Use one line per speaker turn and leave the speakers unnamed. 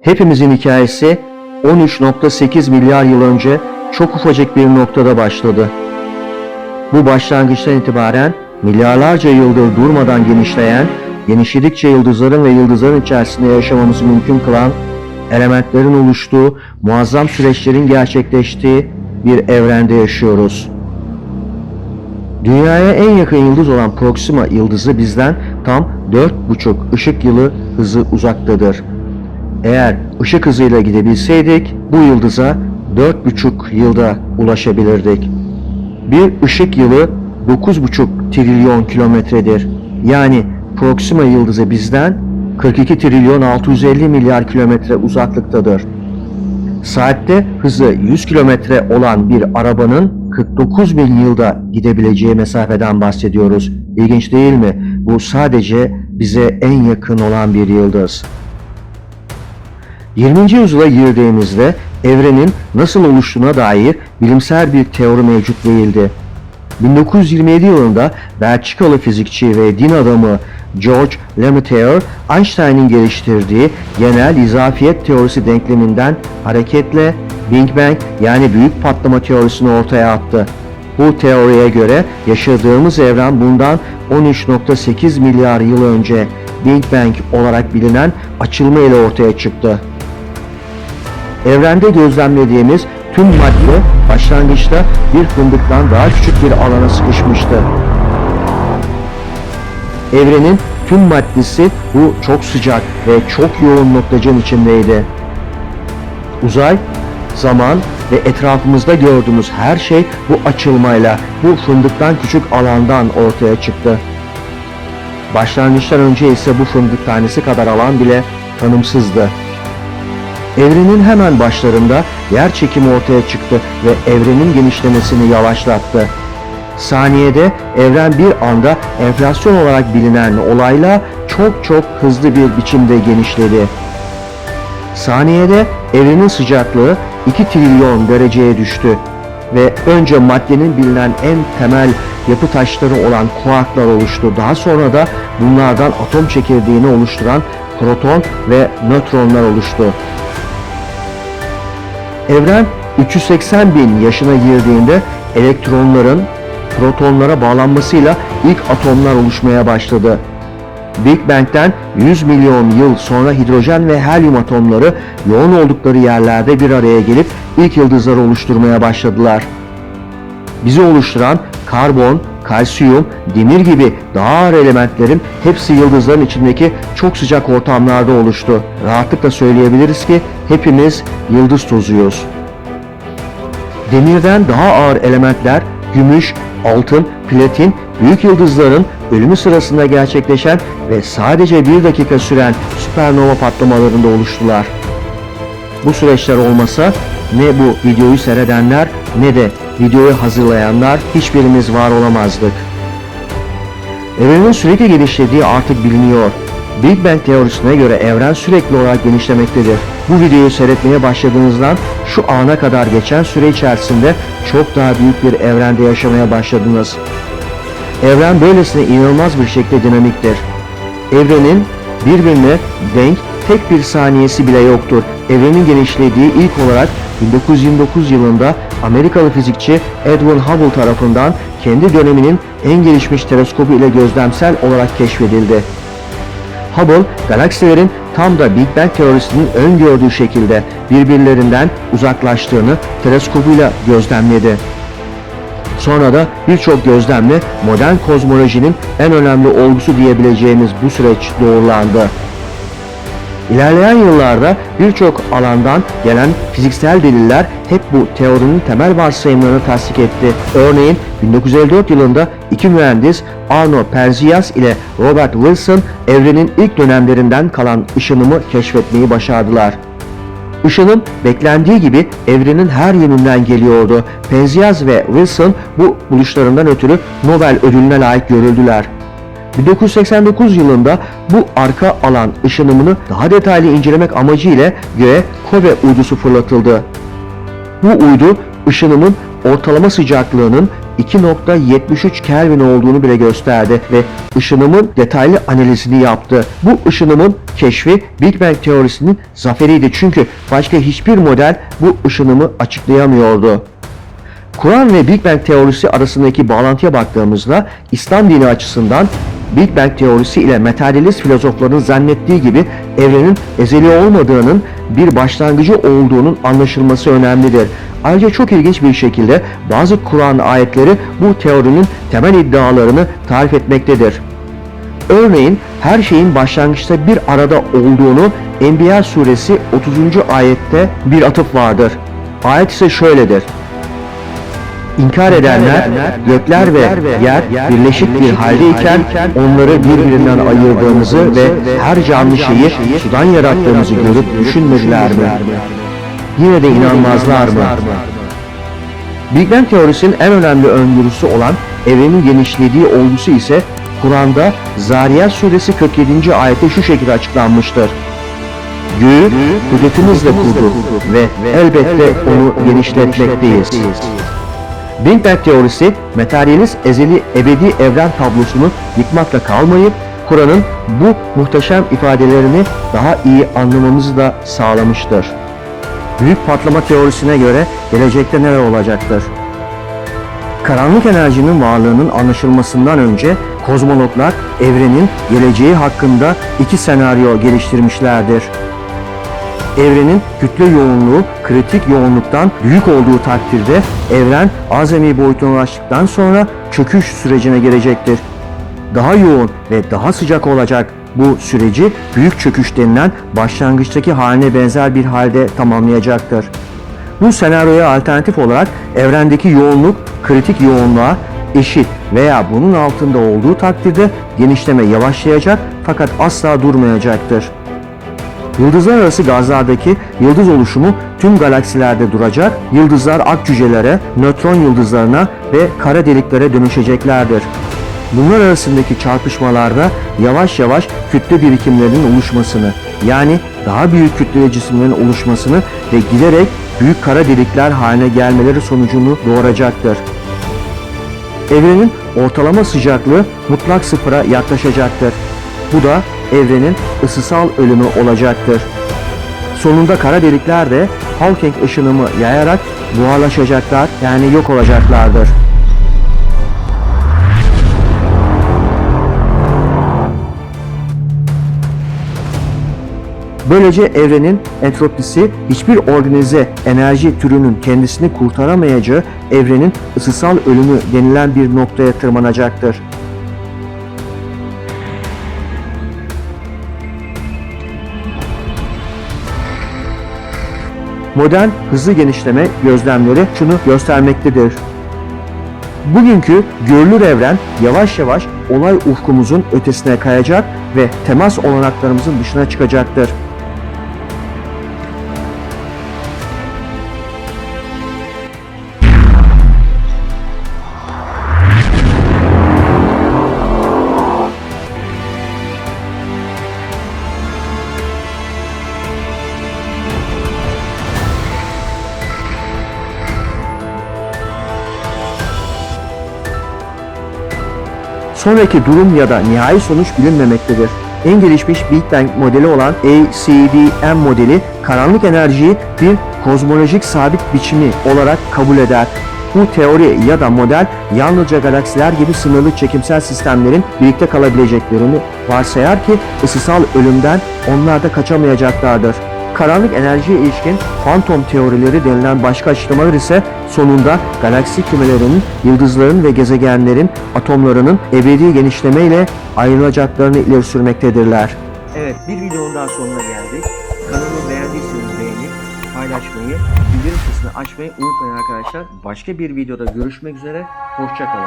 Hepimizin hikayesi 13.8 milyar yıl önce çok ufacık bir noktada başladı. Bu başlangıçtan itibaren milyarlarca yıldır durmadan genişleyen, genişledikçe yıldızların ve yıldızların içerisinde yaşamamızı mümkün kılan, elementlerin oluştuğu, muazzam süreçlerin gerçekleştiği bir evrende yaşıyoruz. Dünyaya en yakın yıldız olan Proxima yıldızı bizden tam 4,5 ışık yılı hızı uzaktadır. Eğer ışık hızıyla gidebilseydik bu yıldıza 4,5 yılda ulaşabilirdik. Bir ışık yılı 9,5 trilyon kilometredir. Yani Proxima yıldızı bizden 42 trilyon 650 milyar kilometre uzaklıktadır. Saatte hızı 100 kilometre olan bir arabanın 49 bin yılda gidebileceği mesafeden bahsediyoruz. İlginç değil mi? Bu sadece bize en yakın olan bir yıldız. 20. yüzyıla girdiğimizde evrenin nasıl oluştuğuna dair bilimsel bir teori mevcut değildi. 1927 yılında Belçikalı fizikçi ve din adamı George Lemaitre, Einstein'in geliştirdiği genel izafiyet teorisi denkleminden hareketle Big Bang yani büyük patlama teorisini ortaya attı. Bu teoriye göre yaşadığımız evren bundan 13.8 milyar yıl önce Big Bang olarak bilinen açılma ile ortaya çıktı. Evrende gözlemlediğimiz tüm madde başlangıçta bir fındıktan daha küçük bir alana sıkışmıştı. Evrenin tüm maddesi bu çok sıcak ve çok yoğun noktacın içindeydi. Uzay, zaman ve etrafımızda gördüğümüz her şey bu açılmayla, bu fındıktan küçük alandan ortaya çıktı. Başlangıçtan önce ise bu fındık tanesi kadar alan bile tanımsızdı. Evrenin hemen başlarında yer çekimi ortaya çıktı ve evrenin genişlemesini yavaşlattı. Saniyede evren bir anda enflasyon olarak bilinen olayla çok çok hızlı bir biçimde genişledi. Saniyede evrenin sıcaklığı 2 trilyon dereceye düştü ve önce maddenin bilinen en temel yapı taşları olan kuarklar oluştu. Daha sonra da bunlardan atom çekirdeğini oluşturan proton ve nötronlar oluştu. Evren 380 bin yaşına girdiğinde elektronların protonlara bağlanmasıyla ilk atomlar oluşmaya başladı. Big Bang'den 100 milyon yıl sonra hidrojen ve helyum atomları yoğun oldukları yerlerde bir araya gelip ilk yıldızları oluşturmaya başladılar. Bizi oluşturan karbon, kalsiyum, demir gibi daha ağır elementlerin hepsi yıldızların içindeki çok sıcak ortamlarda oluştu. Rahatlıkla söyleyebiliriz ki hepimiz yıldız tozuyuz. Demirden daha ağır elementler gümüş, altın, platin, büyük yıldızların ölümü sırasında gerçekleşen ve sadece bir dakika süren süpernova patlamalarında oluştular. Bu süreçler olmasa ne bu videoyu seyredenler ne de videoyu hazırlayanlar hiçbirimiz var olamazdık. Evrenin sürekli genişlediği artık biliniyor. Big Bang teorisine göre evren sürekli olarak genişlemektedir. Bu videoyu seyretmeye başladığınızdan şu ana kadar geçen süre içerisinde çok daha büyük bir evrende yaşamaya başladınız. Evren böylesine inanılmaz bir şekilde dinamiktir. Evrenin birbirine denk tek bir saniyesi bile yoktur. Evrenin genişlediği ilk olarak 1929 yılında Amerikalı fizikçi Edwin Hubble tarafından kendi döneminin en gelişmiş teleskobu ile gözlemsel olarak keşfedildi. Hubble, galaksilerin tam da Big Bang teorisinin öngördüğü şekilde birbirlerinden uzaklaştığını teleskobuyla gözlemledi. Sonra da birçok gözlemle modern kozmolojinin en önemli olgusu diyebileceğimiz bu süreç doğrulandı. İlerleyen yıllarda birçok alandan gelen fiziksel deliller hep bu teorinin temel varsayımlarını tasdik etti. Örneğin 1954 yılında iki mühendis Arno Penzias ile Robert Wilson evrenin ilk dönemlerinden kalan ışınımı keşfetmeyi başardılar. Işınım beklendiği gibi evrenin her yönünden geliyordu. Penzias ve Wilson bu buluşlarından ötürü Nobel ödülüne layık görüldüler. 1989 yılında bu arka alan ışınımını daha detaylı incelemek amacıyla göğe Kobe uydusu fırlatıldı. Bu uydu ışınımın ortalama sıcaklığının 2.73 Kelvin olduğunu bile gösterdi ve ışınımın detaylı analizini yaptı. Bu ışınımın keşfi Big Bang teorisinin zaferiydi çünkü başka hiçbir model bu ışınımı açıklayamıyordu. Kur'an ve Big Bang teorisi arasındaki bağlantıya baktığımızda İslam dini açısından Big Bang teorisi ile materyalist filozofların zannettiği gibi evrenin ezeli olmadığının bir başlangıcı olduğunun anlaşılması önemlidir. Ayrıca çok ilginç bir şekilde bazı Kur'an ayetleri bu teorinin temel iddialarını tarif etmektedir. Örneğin her şeyin başlangıçta bir arada olduğunu Enbiya suresi 30. ayette bir atıf vardır. Ayet ise şöyledir. İnkar edenler gökler ve yer birleşik bir haldeyken onları birbirinden ayırdığımızı ve her canlı şeyi sudan yarattığımızı görüp düşünmediler mi? Yine de inanmazlar mı? Big Bang teorisinin en önemli öngörüsü olan evrenin genişlediği olgusu ise Kur'an'da Zariyat suresi 47. ayette şu şekilde açıklanmıştır. Göğü kudretimizle kurduk ve elbette onu genişletmekteyiz. Big teorisi materyalist ezeli ebedi evren tablosunu yıkmakla kalmayıp Kur'an'ın bu muhteşem ifadelerini daha iyi anlamamızı da sağlamıştır. Büyük patlama teorisine göre gelecekte neler olacaktır? Karanlık enerjinin varlığının anlaşılmasından önce kozmologlar evrenin geleceği hakkında iki senaryo geliştirmişlerdir. Evrenin kütle yoğunluğu kritik yoğunluktan büyük olduğu takdirde evren azami boyutuna ulaştıktan sonra çöküş sürecine girecektir. Daha yoğun ve daha sıcak olacak bu süreci büyük çöküş denilen başlangıçtaki haline benzer bir halde tamamlayacaktır. Bu senaryoya alternatif olarak evrendeki yoğunluk kritik yoğunluğa eşit veya bunun altında olduğu takdirde genişleme yavaşlayacak fakat asla durmayacaktır. Yıldızlar arası gazlardaki yıldız oluşumu tüm galaksilerde duracak, yıldızlar ak cücelere, nötron yıldızlarına ve kara deliklere dönüşeceklerdir. Bunlar arasındaki çarpışmalarda yavaş yavaş kütle birikimlerinin oluşmasını, yani daha büyük kütleli cisimlerin oluşmasını ve giderek büyük kara delikler haline gelmeleri sonucunu doğuracaktır. Evrenin ortalama sıcaklığı mutlak sıfıra yaklaşacaktır. Bu da evrenin ısısal ölümü olacaktır. Sonunda kara delikler de Hawking ışınımı yayarak buharlaşacaklar yani yok olacaklardır. Böylece evrenin entropisi hiçbir organize enerji türünün kendisini kurtaramayacağı evrenin ısısal ölümü denilen bir noktaya tırmanacaktır. Modern hızlı genişleme gözlemleri şunu göstermektedir. Bugünkü görülür evren yavaş yavaş olay ufkumuzun ötesine kayacak ve temas olanaklarımızın dışına çıkacaktır. Sonraki durum ya da nihai sonuç bilinmemektedir. En gelişmiş Big Bang modeli olan ACDM modeli karanlık enerjiyi bir kozmolojik sabit biçimi olarak kabul eder. Bu teori ya da model yalnızca galaksiler gibi sınırlı çekimsel sistemlerin birlikte kalabileceklerini varsayar ki ısısal ölümden onlar da kaçamayacaklardır. Karanlık enerjiye ilişkin fantom teorileri denilen başka açıklamalar ise sonunda galaksi kümelerinin, yıldızların ve gezegenlerin atomlarının ebedi genişlemeyle ayrılacaklarını ileri sürmektedirler. Evet bir videonun daha sonuna geldik. Kanalı beğendiyseniz beğenip paylaşmayı, bildirim sesini açmayı unutmayın arkadaşlar. Başka bir videoda görüşmek üzere. Hoşçakalın.